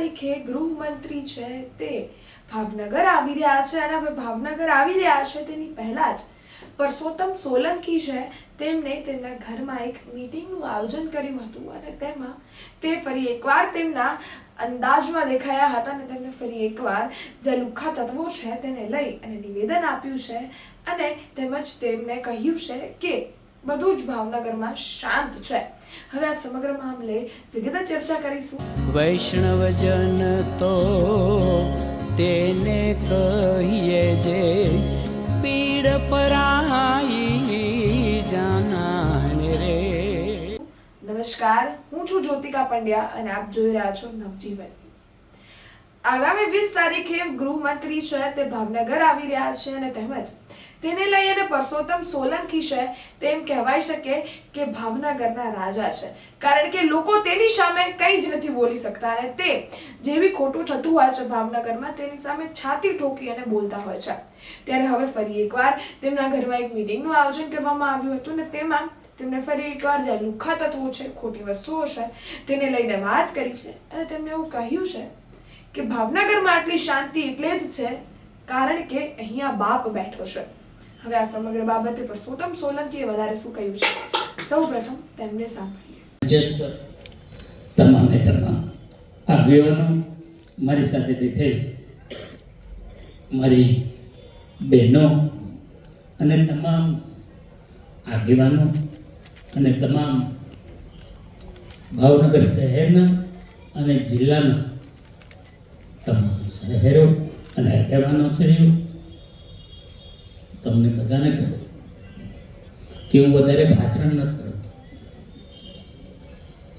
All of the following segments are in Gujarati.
તારીખે ગૃહમંત્રી છે તે ભાવનગર આવી રહ્યા છે અને હવે ભાવનગર આવી રહ્યા છે તેની પહેલા જ પરસોત્તમ સોલંકી છે તેમણે તેમના ઘરમાં એક મીટિંગનું આયોજન કર્યું હતું અને તેમાં તે ફરી એકવાર તેમના અંદાજમાં દેખાયા હતા અને તેમને ફરી એકવાર જે લુખા તત્વો છે તેને લઈ અને નિવેદન આપ્યું છે અને તેમજ તેમને કહ્યું છે કે બધું જ ભાવનગરમાં શાંત છે. હવે આ સમગ્ર મામલે વિગત ચર્ચા કરીશું. વૈષ્ણવજન તો તેને કહીએ જે પીડ પરાઈ જાનાને રે. નમસ્કાર હું છું જ્યોતિકા પંડ્યા અને આપ જોઈ રહ્યા છો નવજીવન આગામી વીસ તારીખે ગૃહમંત્રી છે તે ભાવનગર આવી રહ્યા છે અને તેમજ તેને લઈ અને પરસોત્તમ સોલંકી છે, તેમ કહેવાય શકે કે ભાવનગરના રાજા છે. કારણ કે લોકો તેની સામે કંઈ જ નથી બોલી શકતા અને તે જે બી ખોટું થતું હોય છે ભાવનગરમાં, તેની સામે છાતી ઠોકી અને બોલતા હોય છે. ત્યારે હવે ફરી એકવાર તેમના ઘરમાં એક મીટિંગનું આયોજન કરવામાં આવ્યું હતું અને તેમાં તેમને ફરી એકવાર જે લુખા તત્વો છે, ખોટી વસ્તુઓ છે, તેને લઈને વાત કરી છે અને તેમને એવું કહ્યું છે કે ભાવનગરમાં આટલી શાંતિ એટલે જ છે કારણ કે અહીંયા બાપ બેઠો છે. હવે આ સમગ્ર બાબતે પર સોટમ સોલંકીએ વધારે શું કહ્યું છે? સૌ પ્રથમ તેમને સાંભળીએ. તમામે તમામ આગેવાનો મારી સાથે બેઠેલ મારી બહેનો અને તમામ આગેવાનો અને તમામ ભાવનગર શહેરના અને જિલ્લાના તમામ શહેરો અને આગેવાનો શ્રીઓ તમને બધાને કહું કે હું વધારે ભાષણ ન કરતો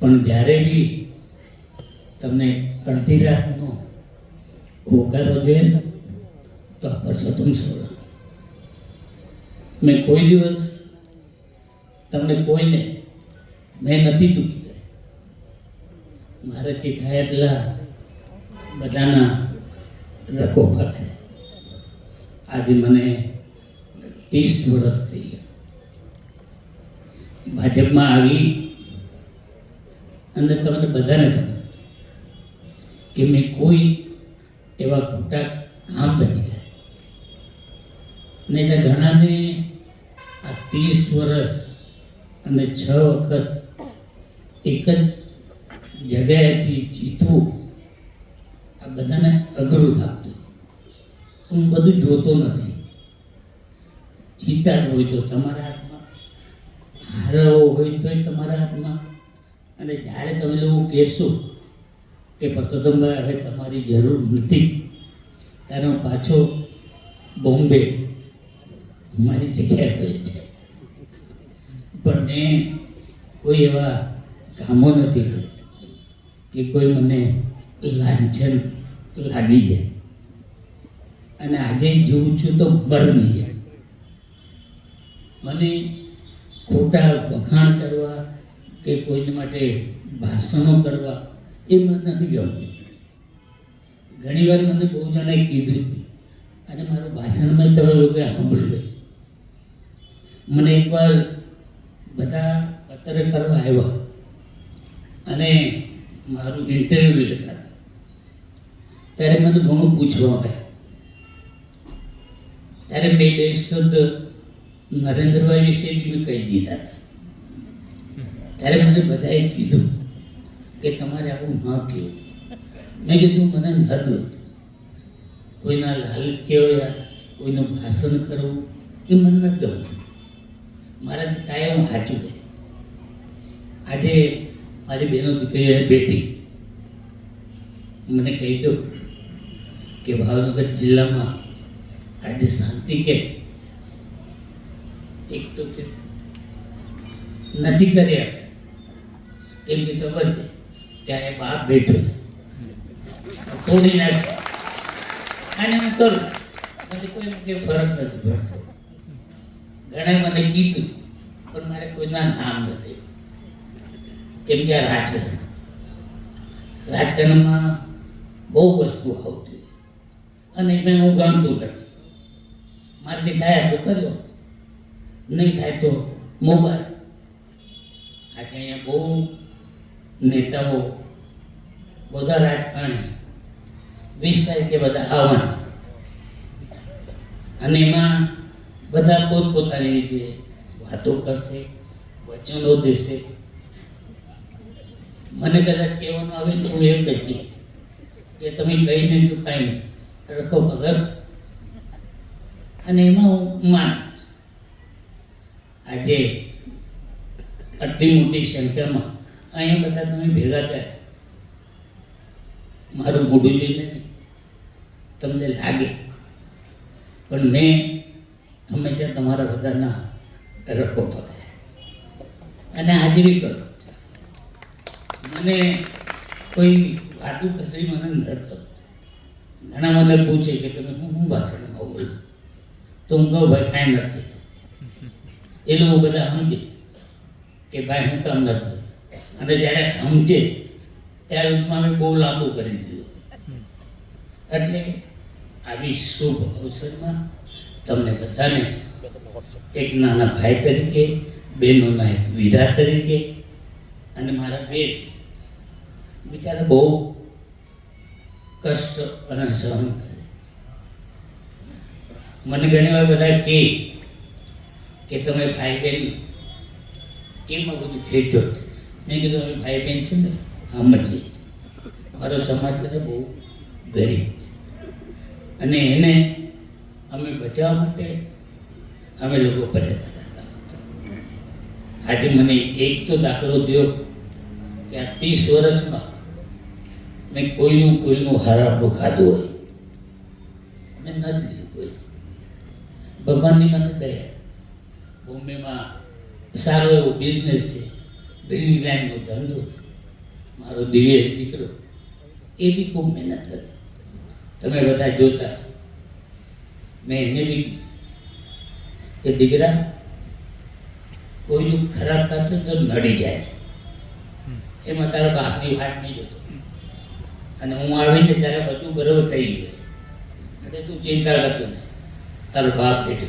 પણ જ્યારે બી તમને અડધી રાતનો હોકારો જોઈએ તો પરસોત્તમ સોલંકી મેં કોઈ દિવસ તમને કોઈને મેં નથી દુઃખી કરી. મારાથી થાય એટલા બધાના રકો આજે મને ત્રીસ વર્ષ થઈ ગયા. ભાજપમાં આવી અને તમને બધાને ખબર કે મેં કોઈ એવા ખોટા કામ બની ગયા. અને તો ઘણાને આ ત્રીસ વર્ષ અને છ વખત એક જ જગ્યાએથી જીતવું આ બધાને અઘરું થતું. હું બધું જોતો નથી. જીતાડવું હોય તો તમારા હાથમાં હારવો હોય તોય તમારા હાથમાં. અને જ્યારે તમે એવું કહેશો કે પરસોત્તમભાઈ, હવે તમારી જરૂર નથી, ત્યારે હું પાછો બોમ્બે મારી જગ્યાએ ગયો છે. પણ મેં કોઈ એવા કામો નથી કર્યા કે કોઈ મને લાંછન લાગી જાય. અને આજે જીવું છું તો મરવી જાય. મને ખોટા વખાણ કરવા કે કોઈને માટે ભાષણો કરવા એ મને નથી ગમતું. ઘણીવાર મને બહુ જણાએ કીધું અને મારું ભાષણમાં તમે લોકોએ સાંભળ્યું મને એકવાર બધા પત્રકારો આવ્યા અને મારું ઇન્ટરવ્યૂ લેતા હતા. ત્યારે મને ઘણું પૂછવા આવ્યા. ત્યારે મેં બે શબ્દ નરેન્દ્રભાઈ વિશે મેં કહી દીધા ત્યારે મને બધાએ કીધું કે તમારે આવું ન કહેવું. મેં કીધું, મને ન ગમતું કોઈના લાલચ કહેવાય, કોઈનું ભાષણ કરવું, એ મને ન ગમતું. મારાથી કાયમ સાચું છે આજે મારી બહેનો દીકરી બેટી. મને કહી દો કે ભાવનગર જિલ્લામાં આજે શાંતિ કે એક તો કે નથી કર્યા. કેમ કે ખબર છે કે આ બાપ બેઠો છે. તોડી નાખે. અને હું કરું. મને કોઈ કે ફરક નથી પડતો. ઘણા મને કીધું, પણ મારે કોઈના નામ નથી. કેમ કે આ રાજકારણ. રાજકારણમાં બહુ વસ્તુ આવતી અને એને હું ગમતું નથી. મારાથી થાય આપણે કર્યો. નહીં થાય તો મોબાઈલ. આજે અહીંયા બહુ નેતાઓ, બધા રાજકારણી, વીસ તારીખે બધા આવવાના. અને એમાં બધા પોતપોતાની રીતે વાતો કરશે, વચનો દેશે. મને કદાચ કહેવાનું આવે તો હું એમ કહી કહીશ કે તમે કહીને તો કાંઈ રખો વગર અને એમાં હું માન આજે આટલી મોટી સંખ્યામાં અહીંયા બધા તમે ભેગા થયા. મારું મોઢું જોઈને તમને લાગે. પણ મેં હંમેશા તમારા બધાના રખો પકડ્યા અને હાજરી કરો મને કોઈ વાતું કરી મને નથી ઘણા મને પૂછે કે તમે હું હું ભાષણમાં બોલો? તો હું કહું, ભાઈ, કાંઈ નથી. એ લોકો બધા સમજે કે ભાઈ હું કામ નથી અને જ્યારે સમજે, ત્યારે અમે બહુ લાંબુ કરી દીધું. એટલે આવી શુભ અવસરમાં તમને બધાને એક નાના ભાઈ તરીકે બહેનોના એક વીરા તરીકે, અને મારા બેન બિચારા બહુ કષ્ટ અને સહન કરે. મને ઘણી વાર બધા કહે કે તમે ભાઈ બહેન એમાં બધું ખેંચો. મેં કીધું, અમે ભાઈ બહેન છે ને સમજીએ મારો સમાજ છે બહુ ગરીબ અને એને અમે બચાવવા માટે અમે લોકો પ્રયત્ન કરતા આજે મને એક તો દાખલો દો કે આ ત્રીસ વર્ષમાં મેં કોઈનું કોઈનું હરાપું ખાધું હોય. મેં નથી લીધું કોઈ. ભગવાનની મને દયા. બોમ્બેમાં સારો એવો બિઝનેસ છે. બિલ્ડિંગ લાઈનનો ધંધો મારો દિવ્ય દીકરો, એ બી ખૂબ મહેનત કરે. તમે બધા જોતા મેં એને બી કે દીકરા, કોઈનું ખરાબ થતું તો નડી જાય. એમાં તારા બાપની વાત નહીં જોતો. અને હું આવીને ત્યારે બધું બરાબર થઈ ગયું. એટલે તું ચિંતા કરતો નહીં. તારો બાપ બેઠો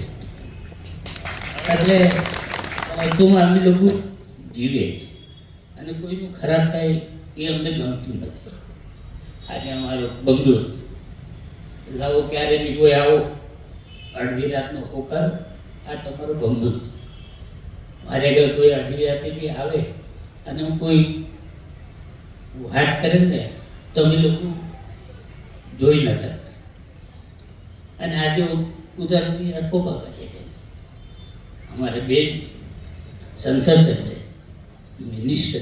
એટલે તું અમે લોકો જીવે અને કોઈનું ખરાબ થાય એ અમને ગમતું નથી. આજે અમારો બંગલો લાવો ક્યારે બી કોઈ આવો, અડધી રાતનો હોકર, આ તમારો બંગલો. મારે આગળ કોઈ અડધી રાતે બી આવે અને હું કોઈ વાત કરે ને, તો અમે લોકો જોઈ નતા અને આજે ઉદાહરણની રખોપા કરીએ. છીએ અમારે બેન સંસદ સભ્ય મિનિસ્ટર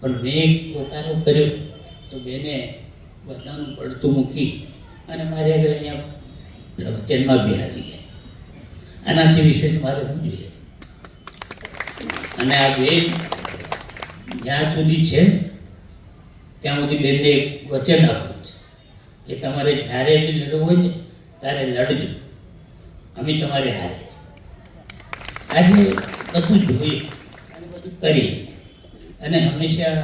પણ મેં એક પોતાનો કર્યો તો બેને બધાનું પડતું મૂકી અને મારે આગળ અહીંયા પ્રવચનમાં બિહારી ગયા. આનાથી વિશેષ મારે શું જોઈએ? અને આ બેન જ્યાં સુધી છે, ત્યાં સુધી બેનને એક વચન આપવું છે કે તમારે જ્યારે બી લડવું હોય ને, ત્યારે લડજો. અમે તમારે હારે આજે બધું જોઈએ અને બધું કરી. અને હંમેશા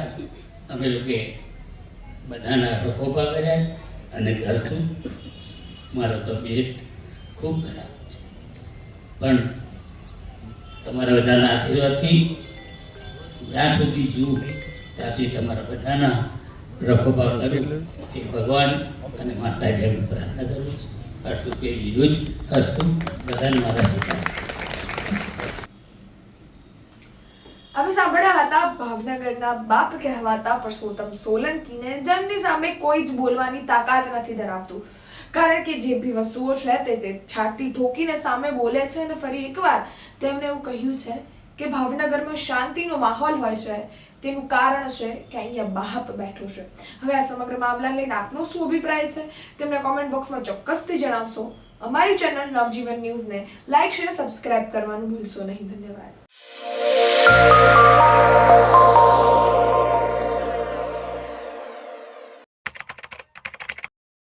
અમે લોકોએ બધાના રખોપા કર્યા અને ઘરથી મારો તબિયત ખૂબ ખરાબ છે. પણ તમારા બધાના આશીર્વાદથી જ્યાં સુધી જીવું ત્યાં સુધી તમારા બધાના રખોપા કરું. એ ભગવાન અને માતાજી પ્રાર્થના કરું છું. આટલું કે વિરુદ્ધ હસ્તુ બધાને મારા સીતા અમે સાંભળ્યા હતા ભાવનગરના બાપ કહેવાતા પરસોત્તમ સોલંકીને જેમની સામે કોઈ જ બોલવાની તાકાત નથી ધરાવતું. કારણ કે જે બી વસ્તુઓ છે તે તે છાતી ઠોકીને સામે બોલે છે અને ફરી એકવાર તેમણે એવું કહ્યું છે કે ભાવનગરમાં શાંતિનો માહોલ હોય છે, તેનું કારણ છે કે અહીંયા બાપ બેઠો છે. હવે આ સમગ્ર મામલા લઈને આપનો શું અભિપ્રાય છે? તેમને કોમેન્ટ બોક્સમાં ચોક્કસથી જણાવશો. અમારી ચેનલ નવજીવન ન્યૂઝને લાઇક શેર સબસ્ક્રાઇબ કરવાનું ભૂલશો નહીં. ધન્યવાદ.